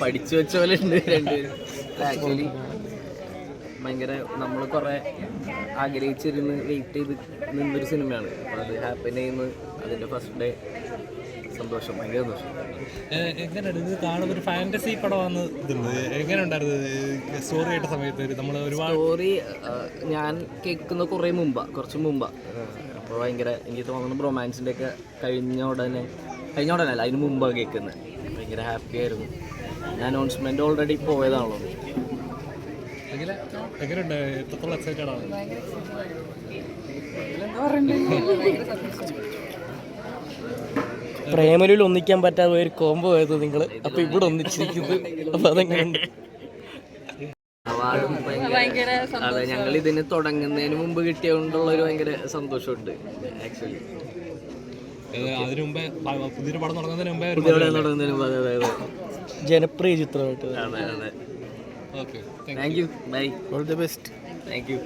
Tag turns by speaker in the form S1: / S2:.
S1: പഠിച്ചു വെച്ച പോലെ ഉണ്ട് രണ്ടുപേരും. ആക്ച്വലി ഭയങ്കര നമ്മൾ കുറെ ആഗ്രഹിച്ചിരുന്ന് വെയിറ്റ് ചെയ്ത് നിന്നൊരു സിനിമയാണ്. അപ്പോൾ അത് ഹാപ്പി ചെയ്യുന്ന. അതിന്റെ ഫസ്റ്റ് ഡേ സന്തോഷം ഭയങ്കര സന്തോഷം.
S2: എങ്ങനെയുണ്ട്? ഇത് കാണുമ്പോൾ ഒരു പടമാണ് ഇതുണ്ട്. സ്റ്റോറി ആയിട്ട് സമയത്ത് നമ്മൾ ഒരുപാട്
S1: സ്റ്റോറി ഞാൻ കേൾക്കുന്ന കുറേ മുമ്പാ കുറച്ച് മുമ്പാ. അപ്പോൾ ഭയങ്കര എനിക്ക് തോന്നുന്നു റൊമാൻസിന്റെ ഒക്കെ കഴിഞ്ഞ ഉടനെ കഴിഞ്ഞ ഉടനെ അല്ല അതിന് മുമ്പാണ് കേൾക്കുന്നത് ഭയങ്കര ഹാപ്പി ആയിരുന്നു. ഞാൻ അനൗൺസ്മെന്റ് ഓൾറെഡി പോയതാണല്ലോ.
S2: പ്രേമലൂൽ
S3: പ്രേമലൂരിൽ ഒന്നിക്കാൻ പറ്റാതെ ഒരു കോംബോ ആയത് നിങ്ങൾ അപ്പൊ ഇവിടെ ഒന്നിച്ചിരിക്കുന്നത്. അപ്പൊ അതെങ്ങനെയുണ്ട്?
S1: അതെ ഞങ്ങൾ ഇതിന് തുടങ്ങുന്നതിന് മുമ്പ് കിട്ടിയതുകൊണ്ടുള്ള ഒരു ഭയങ്കര സന്തോഷമുണ്ട് ആക്ച്വലി
S2: അതിനു മുമ്പേ പുതിയൊരു പടം തുടങ്ങുന്നതിന് മുമ്പേ
S1: തുടങ്ങുന്നതിന് മുമ്പ് അതെ അതെ അതെ.
S3: ജനപ്രിയ ചിത്രമായിട്ട്
S1: അതെ അതെ.
S2: Okay
S1: thank you bye
S3: all the best
S1: thank you